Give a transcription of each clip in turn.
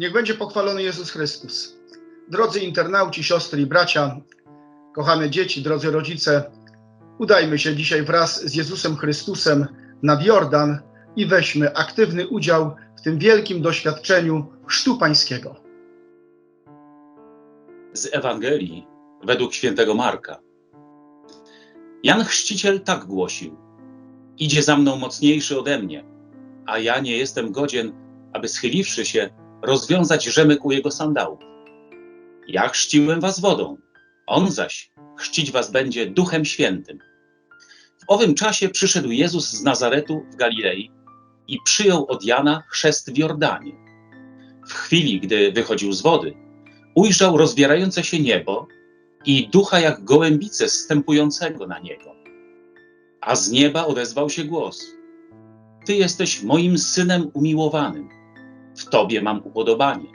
Niech będzie pochwalony Jezus Chrystus. Drodzy internauci, siostry i bracia, kochane dzieci, drodzy rodzice, udajmy się dzisiaj wraz z Jezusem Chrystusem nad Jordan i weźmy aktywny udział w tym wielkim doświadczeniu chrztu pańskiego. z Ewangelii według świętego Marka. Jan Chrzciciel tak głosił: Idzie za mną mocniejszy ode mnie, a ja nie jestem godzien, aby schyliwszy się, rozwiązać rzemek u jego sandałów. Ja chrzciłem was wodą, on zaś chrzcić was będzie duchem świętym. W owym czasie przyszedł Jezus z Nazaretu w Galilei i przyjął od Jana chrzest w Jordanie. W chwili, gdy wychodził z wody, ujrzał rozwierające się niebo i ducha jak gołębice zstępującego na niego. A z nieba odezwał się głos: Ty jesteś moim synem umiłowanym, w tobie mam upodobanie.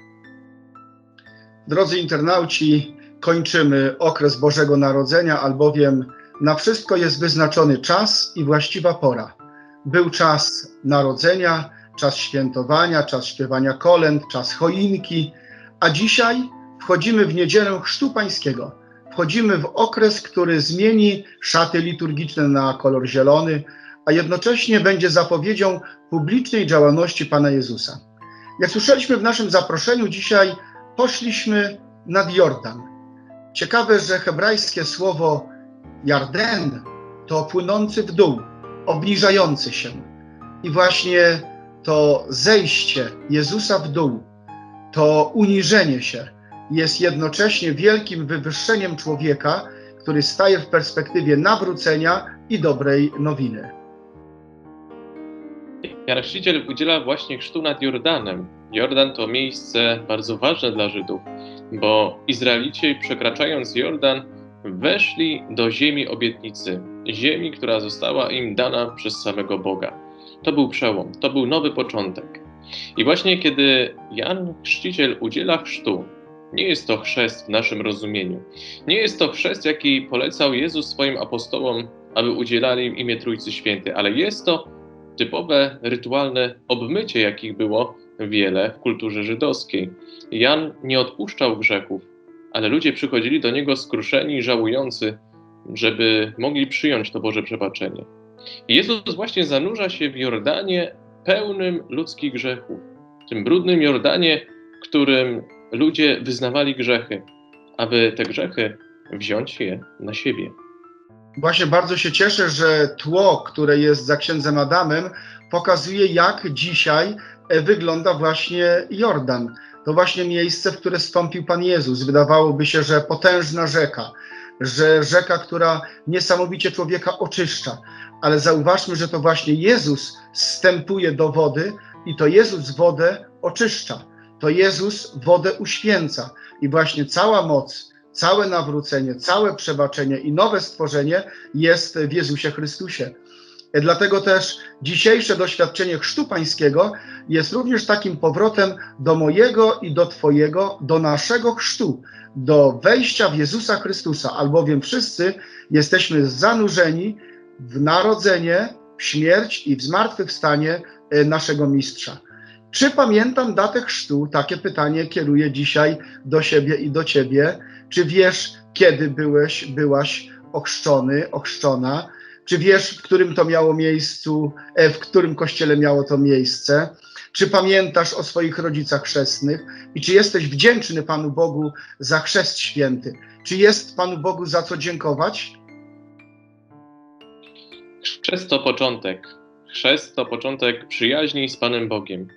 Drodzy internauci, kończymy okres Bożego Narodzenia, albowiem na wszystko jest wyznaczony czas i właściwa pora. Był czas narodzenia, czas świętowania, czas śpiewania kolęd, czas choinki, a dzisiaj wchodzimy w niedzielę Chrztu Pańskiego. Wchodzimy w okres, który zmieni szaty liturgiczne na kolor zielony, a jednocześnie będzie zapowiedzią publicznej działalności Pana Jezusa. Jak słyszeliśmy w naszym zaproszeniu, dzisiaj poszliśmy nad Jordan. Ciekawe, że hebrajskie słowo Jarden to płynący w dół, obniżający się. I właśnie to zejście Jezusa w dół, to uniżenie się jest jednocześnie wielkim wywyższeniem człowieka, który staje w perspektywie nawrócenia i dobrej nowiny. Chrzciciel udziela właśnie chrztu nad Jordanem. Jordan to miejsce bardzo ważne dla Żydów, bo Izraelici przekraczając Jordan weszli do ziemi obietnicy, ziemi, która została im dana przez samego Boga. To był przełom, to był nowy początek. I właśnie kiedy Jan Chrzciciel udziela chrztu, nie jest to chrzest w naszym rozumieniu. Nie jest to chrzest, jaki polecał Jezus swoim apostołom, aby udzielali im imię Trójcy Świętej, ale jest to typowe rytualne obmycie, jakich było wiele w kulturze żydowskiej. Jan nie odpuszczał grzechów, ale ludzie przychodzili do niego skruszeni i żałujący, żeby mogli przyjąć to Boże przebaczenie. Jezus właśnie zanurza się w Jordanie pełnym ludzkich grzechów. Tym brudnym Jordanie, którym ludzie wyznawali grzechy, aby te grzechy wziąć je na siebie. Właśnie bardzo się cieszę, że tło, które jest za księdzem Adamem, pokazuje, jak dzisiaj e, wygląda właśnie Jordan. To właśnie miejsce, w które wstąpił Pan Jezus. Wydawałoby się, że potężna rzeka, że rzeka, która niesamowicie człowieka oczyszcza. Ale zauważmy, że to właśnie Jezus wstępuje do wody i to Jezus wodę oczyszcza. To Jezus wodę uświęca. I właśnie cała moc, całe nawrócenie, całe przebaczenie i nowe stworzenie jest w Jezusie Chrystusie. Dlatego też dzisiejsze doświadczenie Chrztu Pańskiego jest również takim powrotem do mojego i do Twojego, do naszego chrztu, do wejścia w Jezusa Chrystusa, albowiem wszyscy jesteśmy zanurzeni w narodzenie, w śmierć i w zmartwychwstanie e, naszego Mistrza. Czy pamiętam datę chrztu? Takie pytanie kieruję dzisiaj do siebie i do Ciebie. Czy wiesz, kiedy byłeś, byłaś ochrzczony, ochrzczona? Czy wiesz, w którym to miało miejscu, e, w którym kościele miało to miejsce? Czy pamiętasz o swoich rodzicach chrzestnych? I czy jesteś wdzięczny Panu Bogu za chrzest święty? Czy jest Panu Bogu za co dziękować? Chrzest to początek. Chrzest to początek przyjaźni z Panem Bogiem.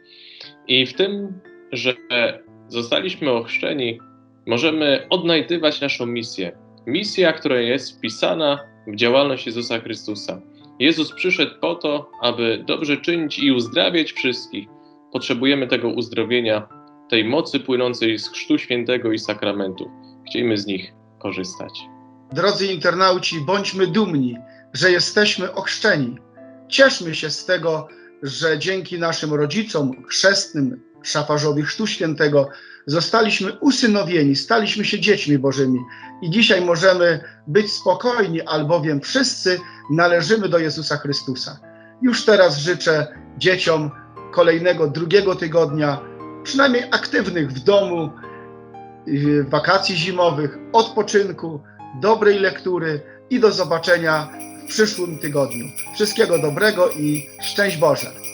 I w tym, że zostaliśmy ochrzczeni, możemy odnajdywać naszą misję. Misja, która jest wpisana w działalność Jezusa Chrystusa. Jezus przyszedł po to, aby dobrze czynić i uzdrawiać wszystkich. Potrzebujemy tego uzdrowienia, tej mocy płynącej z Chrztu Świętego i sakramentów. Chcielibyśmy z nich korzystać. Drodzy internauci, bądźmy dumni, że jesteśmy ochrzczeni. Cieszmy się z tego, że dzięki naszym rodzicom chrzestnym, szafarzowi Chrztu Świętego, zostaliśmy usynowieni, staliśmy się dziećmi Bożymi. I dzisiaj możemy być spokojni, albowiem wszyscy należymy do Jezusa Chrystusa. Już teraz życzę dzieciom kolejnego drugiego tygodnia przynajmniej aktywnych w domu, y, wakacji zimowych, odpoczynku, dobrej lektury i do zobaczenia w przyszłym tygodniu. Wszystkiego dobrego i szczęść Boże!